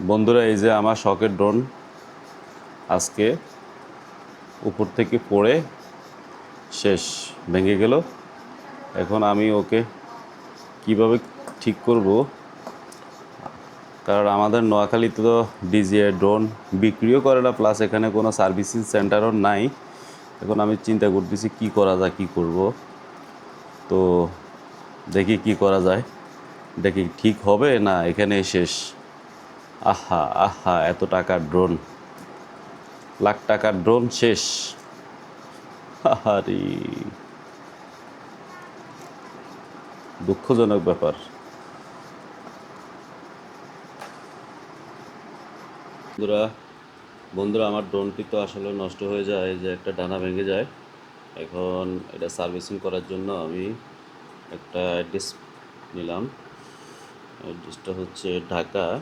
বন্ধুরা, এই যে আমার শখের ড্রোন আজকে উপর থেকে পড়ে শেষ, ভেঙে গেল। এখন আমি ওকে কীভাবে ঠিক করব? কারণ আমাদের নোয়াখালীতে তো ডিজিএ ড্রোন বিক্রিও করে না, প্লাস এখানে কোনো সার্ভিসিং সেন্টারও নাই। এখন আমি চিন্তা করতেছি কি করা যায়, কি করব? তো দেখি কি করা যায়। দেখি ঠিক হবে না এখানে শেষ। আহা আহা, এত টাকার ড্রোন লাখ টাকার ড্রোন শেষ। আহারি। দুঃখজনক ব্যাপার। বন্ধুরা বন্ধুরা, আমার ড্রোনটি তো আসলে নষ্ট হয়ে যায়, যে একটা ডানা ভেঙে যায়। এখন এটা সার্ভিসিং করার জন্য আমি একটা অ্যাড্রেস নিলাম। অ্যাড্রেসটা হচ্ছে ঢাকা।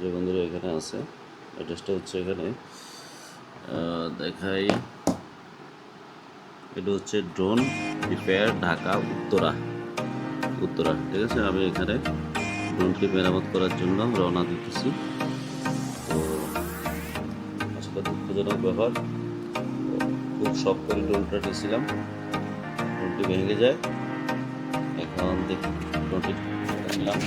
যে বন্ধুরা এখানে আছে অ্যাড্রেসটা হচ্ছে এখানে। দেখাই। এটা হচ্ছে ড্রোন রিপেয়ার ঢাকা, উত্তরা। উত্তরা, ঠিক আছে? আমি এখানে ড্রোনটি মেরামত করার জন্য রওনা দিতেছি। তো আসলে দুঃখজনক ব্যাপার। খুব শখ করে ড্রোনটা নিয়েছিলাম। ড্রোনটি ভেঙে যায়। এখন দেখি ড্রোনটি নিলাম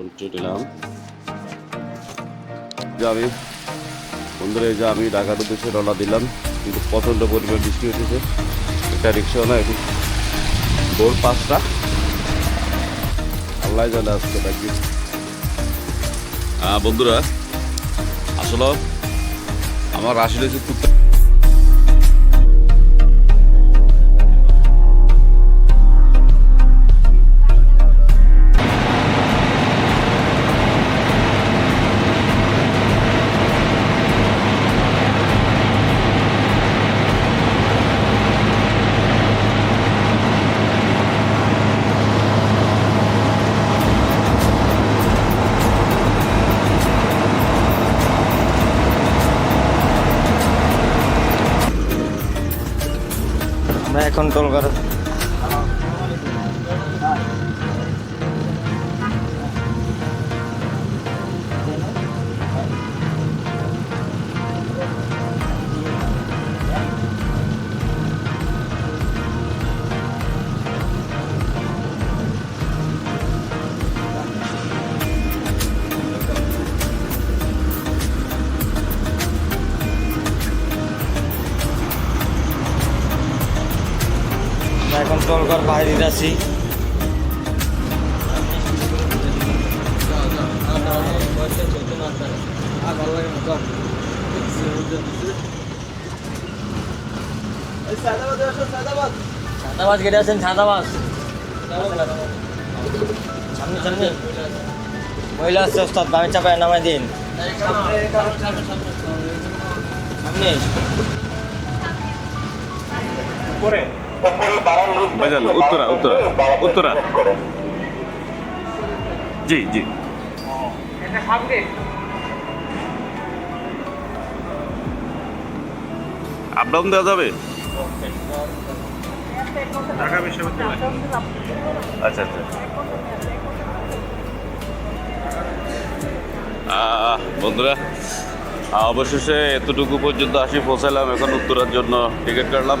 নিলাম যে আমি বন্ধুরা এই যে আমি ঢাকার উদ্দেশ্যে রওনা দিলাম। কিন্তু প্রচণ্ড পরিমাণ বৃষ্টি হতেছে একটা রিক্সাও না এখন ভোর পাঁচটা। আল্লাহ জানে আসতে থাকি বন্ধুরা আসলে আমার রাশি রয়েছে Então, lugar. বাইরে আছি। ছাদাবাজ কেটে আছেন ছাদাবাজ সামনে সামনে। মহিলা আছে ওস্তাদ, বামে চাপায় নামাই দিন। সামনে। ভাইজান উত্তরা উত্তরা উত্তরা। জি জি। আপ ডাউন দেওয়া যাবে? আচ্ছা আচ্ছা। বন্ধুরা অবশেষে এতটুকু পর্যন্ত আসি পৌঁছালাম। এখন উত্তরার জন্য টিকিট কাটলাম।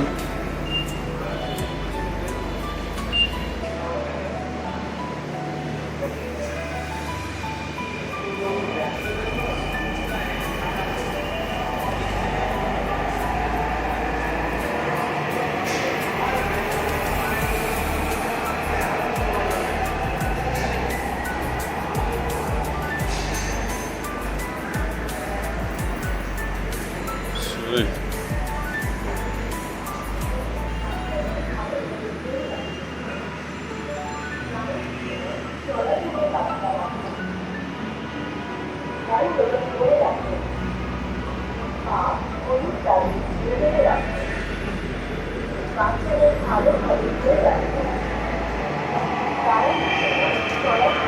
ঘরে প্রবেশ করে রাখুন পা হলুদ দাবি ছেড়ে বাচ্চাদের ভালোভাবে ধরে রাখুন কারণ চলাচল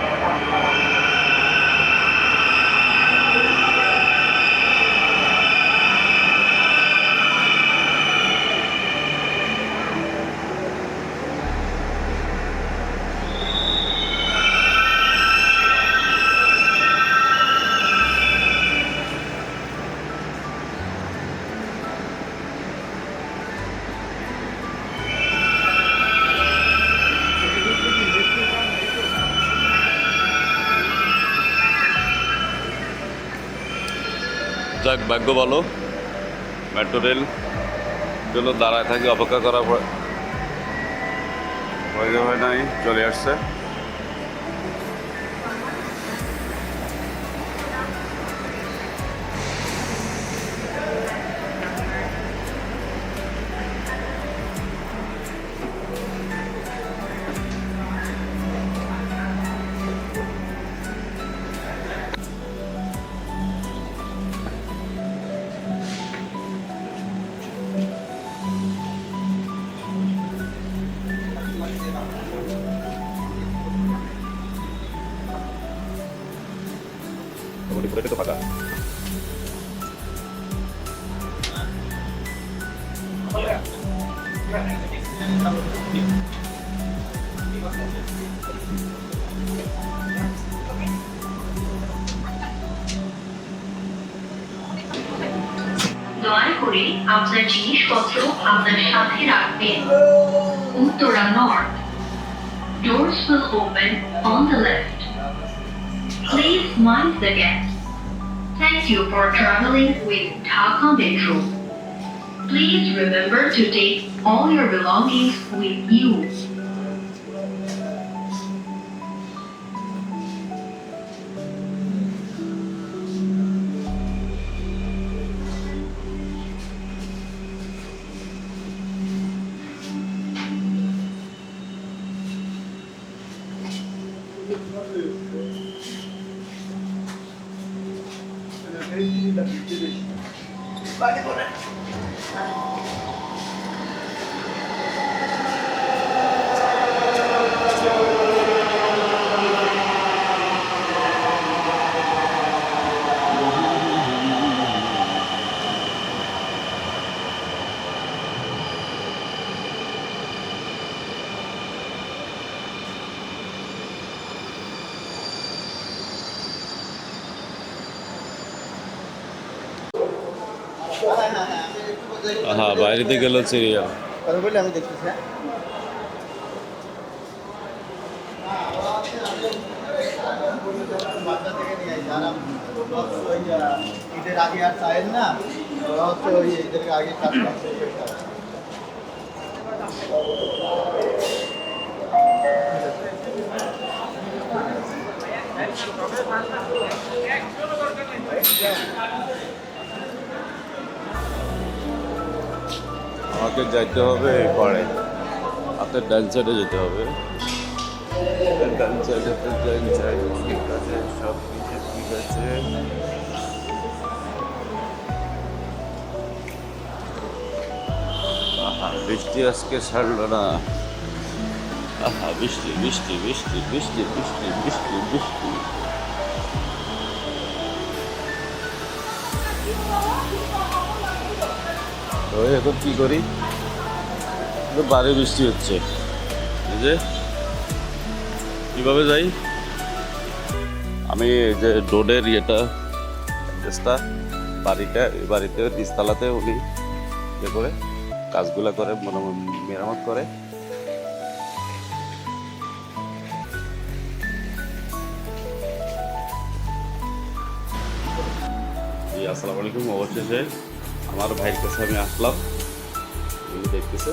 যাক, ভাগ্য ভালো। মেট্রো রেল জন্য দাঁড়ায় থাকি, অপেক্ষা করার পর হয় নাই, চলে আসছে। দয়া করে আপনার জিনিসপত্র আপনার সাথে রাখবেন Uttara north Doors will open on the left. Please mind the gap. Thank you for traveling with Dhaka Metro. Please remember to take all your belongings with you. 把你过来 হ্যাঁ বাইরেতে গেল সিরিয়াল কথা বললে আমি দেখতেছি হ্যাঁ বাচ্চা থেকে নিয়ে আসি আর আমি হচ্ছে ওই আহ, ঈদের আগে আর চায়ের না ওরা হচ্ছে ওই ঈদের আগে কাজ করছে আমাকে যাইতে হবে এই পাড়ে। হাতের ডান সাইডে যেতে হবে। ডান সাইডে তো ডান সাইড ঠিক আছে, সব কিছু ঠিক আছে। বৃষ্টি আজকে ছাড়লো না। আহা, বৃষ্টি বৃষ্টি বৃষ্টি বৃষ্টি বৃষ্টি বৃষ্টি বৃষ্টি। তো এখন কি করি? বাড়ি বৃষ্টি হচ্ছে। এই যে, কীভাবে যাই? আমি যে রোডের ইয়েটা অ্যাড্রেসটা বাড়িটা বাড়িতে নিচতলাতে উনি ইয়ে করে, কাজগুলা করে মোটামুটি মেরামত করে। আসসালামু আলাইকুম অবশেষে আমার ভাইয়ের কাছে আমি আসলাম। উনি দেখতেছে।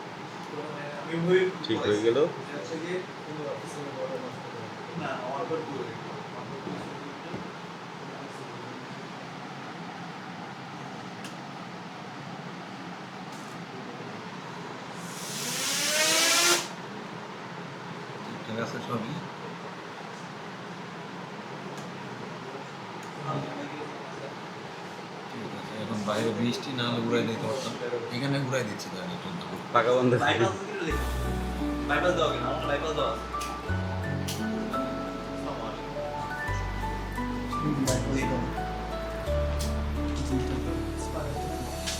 ঠিক হয়ে গেল। বাইরে বৃষ্টি না উড়াই দিতে পারতাম। এখানে উড়াই দিচ্ছি পাকা বন্ধ। বাইপাস দাও কিনা বাইপাস দাও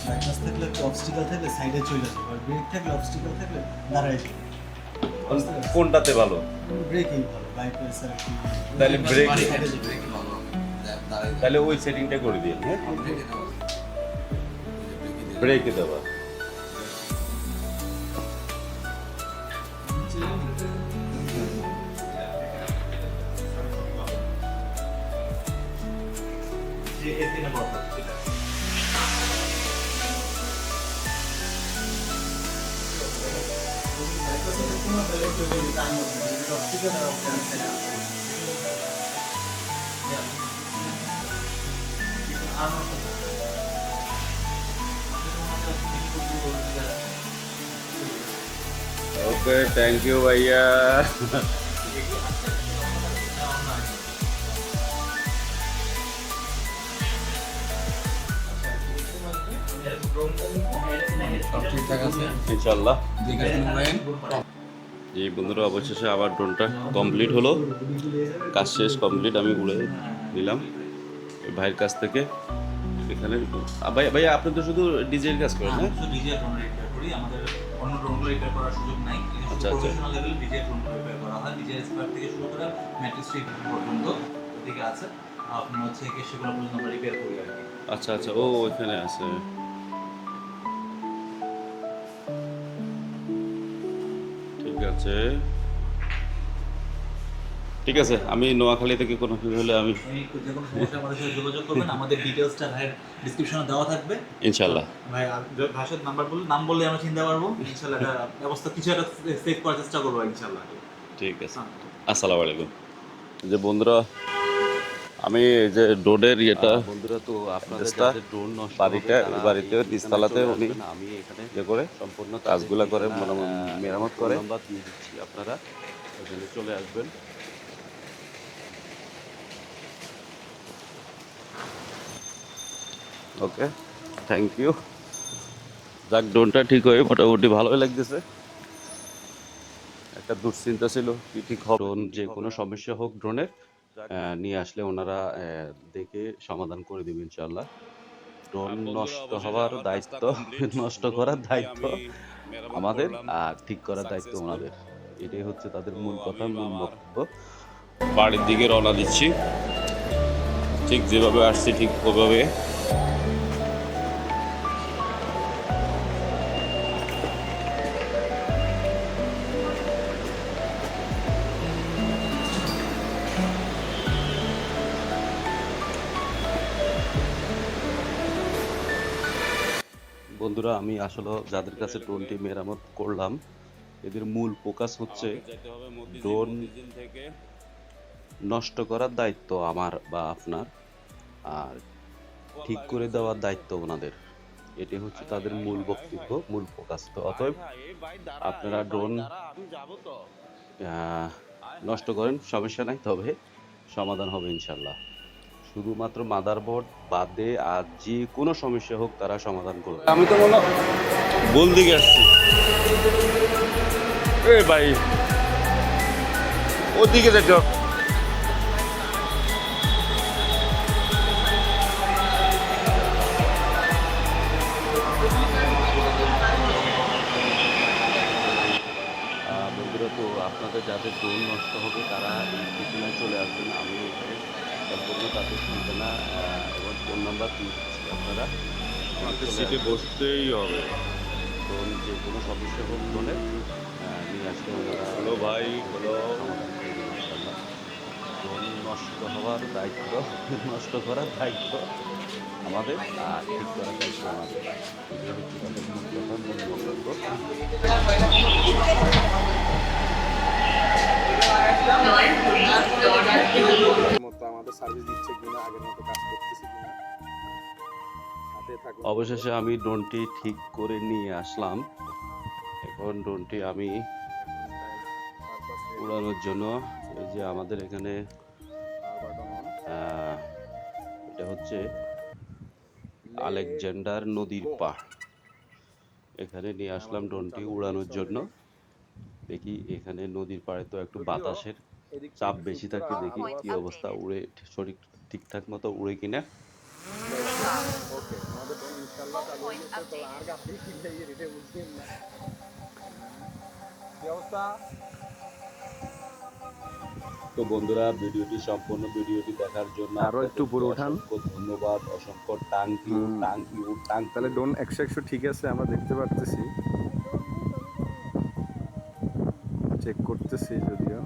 বাইপাস থাকলে একটা অবস্টিকাল থাকলে সাইডে চলে যাবে আর ব্রেক থাকলে অবস্টিকাল থাকলে দাঁড়ায় যাবে কোনটাতে ভালো। ব্রেকই ভালো তাহলে ব্রেক তাহলে ওই সেটিংটা করে দিন হ্যাঁ? ব্রেকে দেওয়া। ওকে থ্যাংক ইউ ভাইয়া সব ঠিকঠাক আছে এই বন্ধুরা অবশেষে আবার ড্রোনটা কমপ্লিট হলো। কাজ শেষ কমপ্লিট আমি উড়ে নিলাম। ভাইয়ের কাছ থেকে এখানে ভাই ভাইয়া আপনি তো শুধু ডিজের কাজ করেন হ্যাঁ শুধু ডিজে ড্রোন রিপেয়ার করি। আমাদের অন্য ড্রোনগুলো রিপেয়ার করার সুযোগ নাই। আচ্ছা, আচ্ছা। Professional level DJI drone repair করা হয়। ডিজে স্কোয়ার থেকে শুরু করে ম্যাট্রিক্স পর্যন্ত ওদিকে আছে। আপনার হচ্ছে সেগুলো পর্যন্ত আমরা রিপেয়ার করি আর কি। আচ্ছা আচ্ছা। ও ওইখানে আছে। আছে। ঠিক আছে আমি নোয়াখালী থেকে কোনো কিছু হলে আমি যে কোনো সমস্যা আমাদের সাথে যোগাযোগ করবেন আমাদের ডিটেলসটা ভাইয়ের ডিসক্রিপশনে দেওয়া থাকবে। ইনশাল্লাহ ভাই সাথে নাম্বার নাম বললে আমরা চিনতে পারব। ব্যবস্থা কিছু একটা সেভ করার চেষ্টা করব ইনশাল্লাহ ঠিক আছে। আসসালামু আলাইকুম। যে বন্ধুরা আমি যে ড্রোনের ইয়েটা বন্ধুরা তো আপনাদের ড্রোন বাড়িটা বাড়িতে নিচতলাতে উনি আমি এখানে ইয়ে করে সম্পূর্ণ কাজগুলা করে মোটামুটি মেরামত করে। দিয়ে দিচ্ছি আপনারা। এখানে চলে আসবেন। ওকে থ্যাংক ইউ যাক ড্রোনটা ঠিক হয়ে মোটামুটি ভালোই লাগতেছে। একটা দুশ্চিন্তা ছিল কি ঠিক হবে ড্রোন যে কোনো সমস্যা হোক ড্রোনের নিয়ে আসলে ওনারা দেখে সমাধান করে দেবে ইনশাল্লাহ ড্রোন নষ্ট হওয়ার দায়িত্ব নষ্ট করার দায়িত্ব আমাদের আর ঠিক করার দায়িত্ব ওনাদের। এটাই হচ্ছে তাদের মূল কথা মূল বক্তব্য। বাড়ির দিকে রওনা দিচ্ছি। ঠিক যেভাবে আসছি ঠিক ওভাবে। বন্ধুরা আমি আসলে যাদের কাছে ড্রোনটি মেরামত করলাম এদের মূল ফোকাস হচ্ছে ড্রোন নষ্ট করার দায়িত্ব আমার বা আপনার আর ঠিক করে দেওয়ার দায়িত্ব ওনাদের। এটি হচ্ছে তাদের মূল বক্তব্য মূল ফোকাস। তো অতএব আপনারা ড্রোন নষ্ট করেন সমস্যা নাই তবে সমাধান হবে ইনশাল্লাহ। শুধুমাত্র মাদারবোর্ড বাদে আর যে কোনো সমস্যা হোক তারা সমাধান করবে। আমি তো মনে ভুল দিকে আসছি। এ ভাই। ওদিকে। তো আপনাদের যাদের ড্রোন নষ্ট হবে তারা এই ঠিকানায় চলে আসবেন। এখানে সম্পূর্ণ তাদের ঠিকানা এবং ফোন নাম্বার দিয়ে দিচ্ছি আপনারা। সিটে বসতেই হবে। ড্রোন যে কোনো সমস্যা হোক ড্রোনে নিয়ে আসলে হ্যালো ভাই হলো নষ্ট হওয়ার দায়িত্ব নষ্ট করার দায়িত্ব আমাদের আর ঠিক করার দায়িত্ব আমাদের। বক্তব্য আমাদের সার্ভিস দিচ্ছে কিনা আগের মতো কাজ করতেছে কিনা অবশেষে আমি ড্রোনটি ঠিক করে নিয়ে আসলাম। এখন ড্রোনটি আমি উড়ানোর জন্য এই যে আমাদের এখানে এটা হচ্ছে আলেকজান্ডার নদীর পাড়। এখানে নিয়ে আসলাম ড্রোনটি উড়ানোর জন্য। দেখি এখানে নদীর পাড়ে তো একটু বাতাসের চাপ বেশি থাকে দেখি কি অবস্থা উড়ে সঠিক ঠিকঠাক মতো উড়ে কিনা। তো বন্ধুরা ভিডিওটি সম্পূর্ণ ভিডিওটি দেখার জন্য আরও একটু উপরে উঠান। ধন্যবাদ অসংখ্য টাঙ্ক হুম। টাঙ্ক তাহলে ডোন একশো একশো ঠিক আছে আমরা দেখতে পারতেছি। চেক করতেছি যদিও।